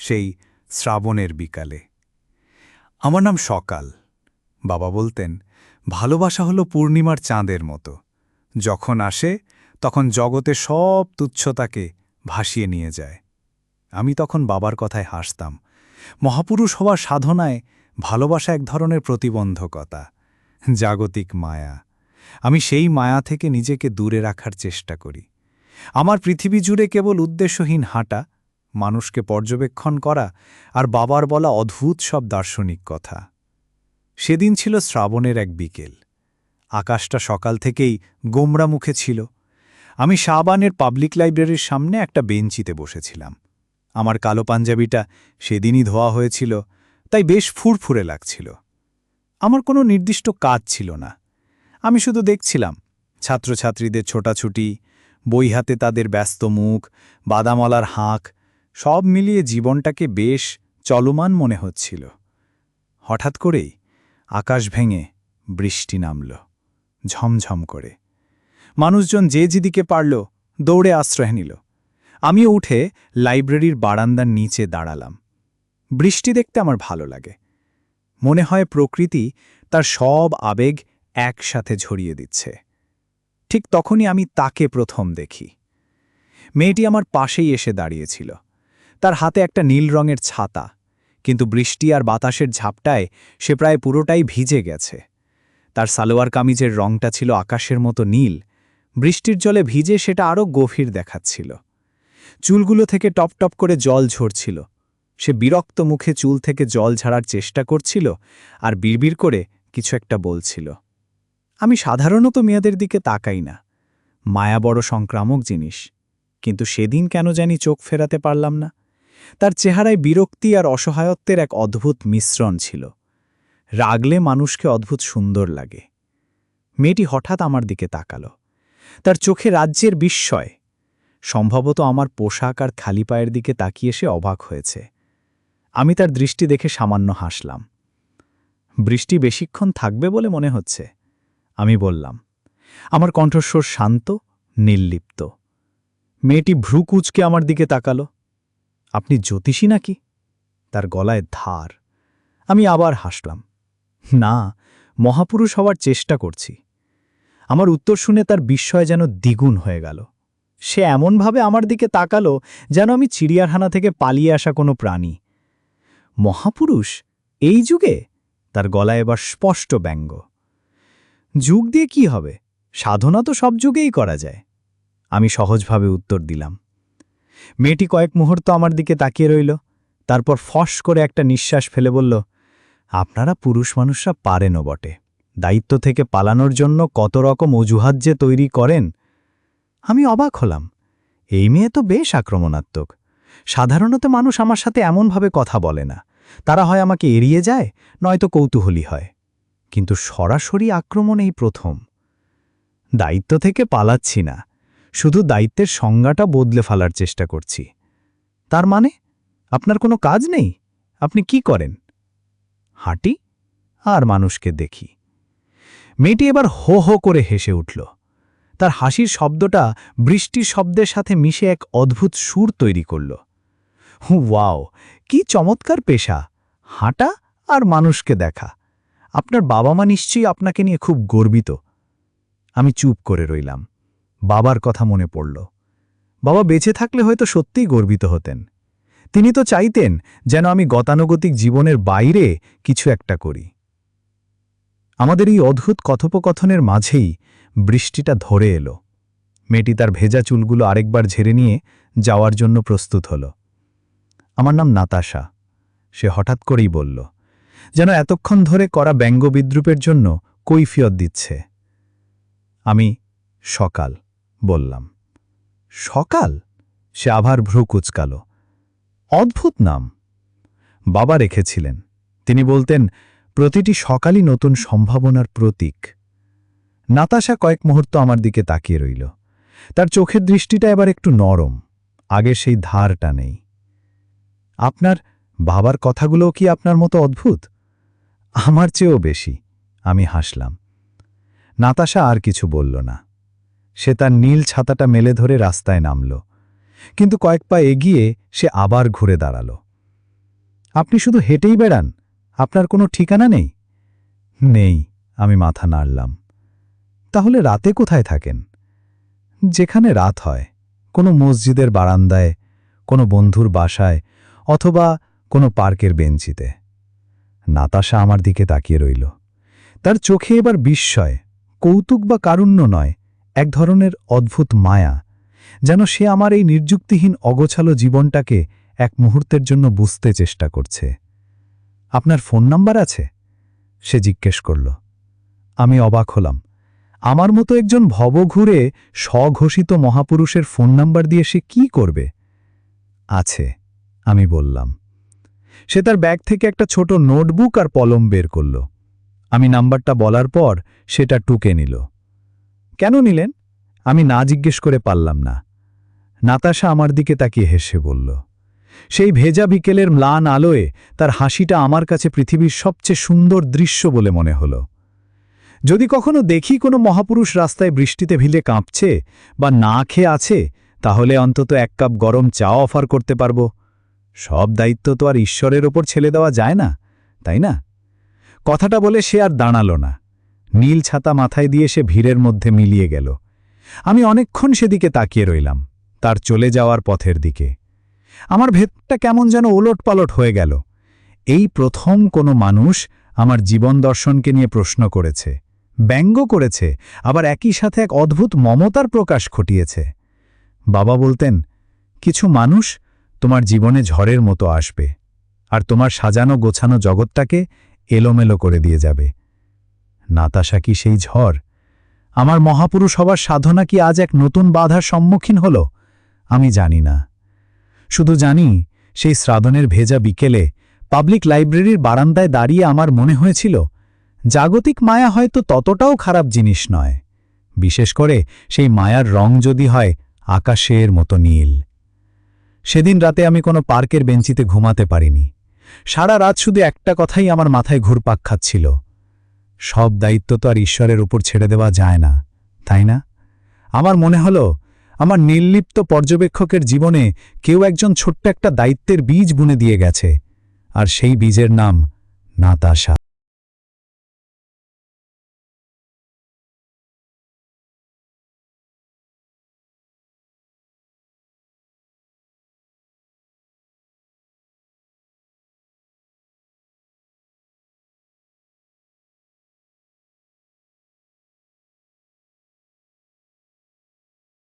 সেই শ্রাবণের বিকালে। আমার নাম সকাল। বাবা বলতেন, ভালোবাসা হলো পূর্ণিমার চাঁদের মতো। যখন আসে, তখন জগতে সব তুচ্ছতাকে ভাসিয়ে নিয়ে যায়। আমি তখন বাবার কথায় হাসতাম। মহাপুরুষ হওয়ার সাধনায় ভালোবাসা এক ধরনের প্রতিবন্ধকতা, জাগতিক মায়া। আমি সেই মায়া থেকে নিজেকে দূরে রাখার চেষ্টা করি। আমার পৃথিবী জুড়ে কেবল উদ্দেশ্যহীন হাঁটা মানুষকে পর্যবেক্ষণ করা আর বাবার বলা অদ্ভুত সব দার্শনিক কথা। সেদিন ছিল শ্রাবণের এক বিকেল। আকাশটা সকাল থেকেই গোমরা মুখে ছিল। আমি শাহবানের পাবলিক লাইব্রেরির সামনে একটা বেঞ্চিতে বসেছিলাম। আমার কালো পাঞ্জাবিটা সেদিনই ধোয়া হয়েছিল, তাই বেশ ফুরফুরে লাগছিল। আমার কোনো নির্দিষ্ট কাজ ছিল না। আমি শুধু দেখছিলাম, ছাত্রছাত্রীদের ছোটাছুটি, বই হাতে তাদের ব্যস্ত মুখ বাদামলার হাঁক সব মিলিয়ে জীবনটাকে বেশ চলমান মনে হচ্ছিল। হঠাৎ করেই আকাশ ভেঙে বৃষ্টি নামল, ঝমঝম করে। মানুষজন যে যেদিকে পারল দৌড়ে আশ্রয় নিল। আমিও উঠে লাইব্রেরির বারান্দার নিচে দাঁড়ালাম। বৃষ্টি দেখতে আমার ভালো লাগে। মনে হয় প্রকৃতি তার সব আবেগ একসাথে ঝরিয়ে দিচ্ছে। ঠিক তখনই আমি তাকে প্রথম দেখি। মেয়েটি আমার পাশেই এসে দাঁড়িয়েছিল। তার হাতে একটা নীল রঙের ছাতা, কিন্তু বৃষ্টি আর বাতাসের ঝাপটায় সে প্রায় পুরোটাই ভিজে গেছে। তার সালোয়ার কামিজের রংটা ছিল আকাশের মতো নীল, বৃষ্টির জলে ভিজে সেটা আরও গভীর দেখাচ্ছিল। চুলগুলো থেকে টপ টপ করে জল ঝরছিল। সে বিরক্ত মুখে চুল থেকে জল ঝাড়ার চেষ্টা করছিল আর বিড়বিড় করে কিছু একটা বলছিল। আমি সাধারণত মেয়েদের দিকে তাকাই না, মায়া বড় সংক্রামক জিনিস, কিন্তু সেদিন কেন জানি চোখ ফেরাতে পারলাম না। তার চেহারায় বিরক্তি আর অসহায়ত্বের এক অদ্ভুত মিশ্রণ ছিল। রাগলে মানুষকে অদ্ভুত সুন্দর লাগে। মেয়েটি হঠাৎ আমার দিকে তাকাল। তার চোখে রাজ্যের বিস্ময়। সম্ভবত আমার পোশাক আর খালি পায়ের দিকে তাকিয়ে সে অবাক হয়েছে। আমি তার দৃষ্টি দেখে সামান্য হাসলাম। বৃষ্টি বেশিক্ষণ থাকবে বলে মনে হচ্ছে। আমি বললাম, আমার কণ্ঠস্বর শান্ত, নির্লিপ্ত। মেয়েটি ভ্রুকুচকে আমার দিকে তাকালো। আপনি জ্যোতিষী নাকি? তার গলায় ধার। আমি আবার হাসলাম। না, মহাপুরুষ হওয়ার চেষ্টা করছি। আমার উত্তর শুনে তার বিস্ময় যেন দ্বিগুণ হয়ে গেল। সে এমনভাবে আমার দিকে তাকালো যেন আমি চিড়িয়াখানা থেকে পালিয়ে আসা কোনো প্রাণী। মহাপুরুষ? এই যুগে? তার গলায় এবার স্পষ্ট ব্যঙ্গ। যুগ দিয়ে কি হবে? সাধনা তো সব যুগেই করা যায়। আমি সহজভাবে উত্তর দিলাম। মেয়েটি কয়েক মুহূর্ত আমার দিকে তাকিয়ে রইল, তারপর ফস করে একটা নিঃশ্বাস ফেলে বলল, আপনারা পুরুষ মানুষরা পারেনও বটে। দায়িত্ব থেকে পালানোর জন্য কত রকম অজুহাত যে তৈরি করেন। আমি অবাক হলাম। এই মেয়ে তো বেশ আক্রমণাত্মক। সাধারণত মানুষ আমার সাথে এমনভাবে কথা বলে না। তারা হয় আমাকে এড়িয়ে যায়, নয়তো কৌতূহলী হয়। কিন্তু সরাসরি আক্রমণ এই প্রথম। দায়িত্ব থেকে পালাচ্ছি না। শুধু দায়িত্বের সংজ্ঞাটা বদলে ফেলার চেষ্টা করছি। তার মানে আপনার কোনো কাজ নেই? আপনি কি করেন? হাঁটি আর মানুষকে দেখি। মেয়েটি এবার হো হো করে হেসে উঠল। তার হাসির শব্দটা বৃষ্টির শব্দের সাথে মিশে এক অদ্ভুত সুর তৈরি করল। ওয়াও, কি চমৎকার পেশা! হাঁটা আর মানুষকে দেখা। আপনার বাবা মা নিশ্চয়ই আপনাকে নিয়ে খুব গর্বিত। আমি চুপ করে রইলাম। বাবার কথা মনে পড়ল। বাবা বেঁচে থাকলে হয়তো সত্যিই গর্বিত হতেন। তিনি তো চাইতেন যেন আমি গতানুগতিক জীবনের বাইরে কিছু একটা করি। আমাদের এই অদ্ভুত কথোপকথনের মাঝেই বৃষ্টিটা ধরে এলো। মেয়েটি তার ভেজা চুলগুলো আরেকবার ঝেড়ে নিয়ে যাওয়ার জন্য প্রস্তুত হল। আমার নাম নাতাশা। সে হঠাৎ করেই বলল, যেন এতক্ষণ ধরে করা ব্যঙ্গ বিদ্রুপের জন্য কৈফিয়ত দিচ্ছে। আমি সকাল। বললাম, সকাল? সে আবার ভ্রু কুচকাল। অদ্ভুত নাম। বাবা রেখেছিলেন। তিনি বলতেন, প্রতিটি সকালই নতুন সম্ভাবনার প্রতীক। নাতাশা কয়েক মুহূর্ত আমার দিকে তাকিয়ে রইল। তার চোখের দৃষ্টিটা এবার একটু নরম আগে সেই ধারটা নেই। আপনার বাবার কথাগুলোও কি আপনার মতো অদ্ভুত? আমার চেয়েও বেশি, আমি হাসলাম। নাতাশা আর কিছু বলল না। সে তার নীল ছাতাটা মেলে ধরে রাস্তায় নামল। কিন্তু কয়েক পা এগিয়ে সে আবার ঘুরে দাঁড়াল। আপনি শুধু হেঁটেই বেড়ান? আপনার কোনো ঠিকানা নেই? নেই, আমি মাথা নাড়লাম। তাহলে রাতে কোথায় থাকেন? যেখানে রাত হয়। কোনো মসজিদের বারান্দায়, কোনো বন্ধুর বাসায়, অথবা কোনো পার্কের বেঞ্চিতে। নাতাশা আমার দিকে তাকিয়ে রইল। তার চোখে এবার বিস্ময়, কৌতুক বা কারুণ্য নয়। এক ধরনের অদ্ভুত মায়া, যেন সে আমার এই নির্যুক্তিহীন অগোছালো জীবনটাকে এক মুহূর্তের জন্য বুঝতে চেষ্টা করছে। আপনার ফোন নাম্বার আছে? সে জিজ্ঞেস করল। আমি অবাক হলাম। আমার মতো একজন ভবঘুরে স্বঘোষিত মহাপুরুষের ফোন নাম্বার দিয়ে সে কি করবে? আছে, আমি বললাম। সে তার ব্যাগ থেকে একটা ছোট নোটবুক আর পলম বের করল। আমি নাম্বারটা বলার পর সেটা টুকে নিল। কেন নিলেন? আমি না জিজ্ঞেস করে পারলাম না। নাতাশা আমার দিকে তাকিয়ে হেসে বলল, সেই ভেজা বিকেলের ম্লান আলোয় তার হাসিটা আমার কাছে পৃথিবীর সবচেয়ে সুন্দর দৃশ্য বলে মনে হল। যদি কখনো দেখি কোনো মহাপুরুষ রাস্তায় বৃষ্টিতে ভিলে কাঁপছে বা না খেয়ে আছে, তাহলে অন্তত এক কাপ গরম চা অফার করতে পারব। সব দায়িত্ব তো আর ঈশ্বরের ওপর ছেলে দেওয়া যায় না, তাই না? কথাটা বলে সে আর দাঁড়াল না। নীল ছাতা মাথায় দিয়ে সে ভিড়ের মধ্যে মিলিয়ে গেল। আমি অনেকক্ষণ সেদিকে তাকিয়ে রইলাম, তার চলে যাওয়ার পথের দিকে। আমার ভেতরটা কেমন যেন ওলট পালট হয়ে গেল। এই প্রথম কোনো মানুষ আমার জীবন দর্শনকে নিয়ে প্রশ্ন করেছে, ব্যঙ্গ করেছে, আবার একই সাথে এক অদ্ভুত মমতার প্রকাশ ঘটিয়েছে। বাবা বলতেন, কিছু মানুষ তোমার জীবনে ঝড়ের মতো আসবে, আর তোমার সাজানো গোছানো জগৎটাকে এলোমেলো করে দিয়ে যাবে। নাতাশা কি সেই ঝড়? আমার মহাপুরুষ হবার সাধনা কি আজ এক নতুন বাধার সম্মুখীন হল? আমি জানি না। শুধু জানি, সেই শ্রাবণের ভেজা বিকেলে পাবলিক লাইব্রেরির বারান্দায় দাঁড়িয়ে আমার মনে হয়েছিল, জাগতিক মায়া হয়তো ততটাও খারাপ জিনিস নয়। বিশেষ করে সেই মায়ার রং যদি হয়, আকাশের মতো নীল। সেদিন রাতে আমি কোনো পার্কের বেঞ্চিতে ঘুমাতে পারিনি। সারা রাত শুধু একটা কথাই আমার মাথায় ঘুরপাক খাচ্ছিল। সব দায়িত্ব তো আর ঈশ্বরের উপর ছেড়ে দেওয়া যায় না, তাই না? আমার মনে হল, আমার নির্লিপ্ত পর্যবেক্ষকের জীবনে কেউ একজন ছোট্ট একটা দায়িত্বের বীজ বুনে দিয়ে গেছে, আর সেই বীজের নাম নাতাশা।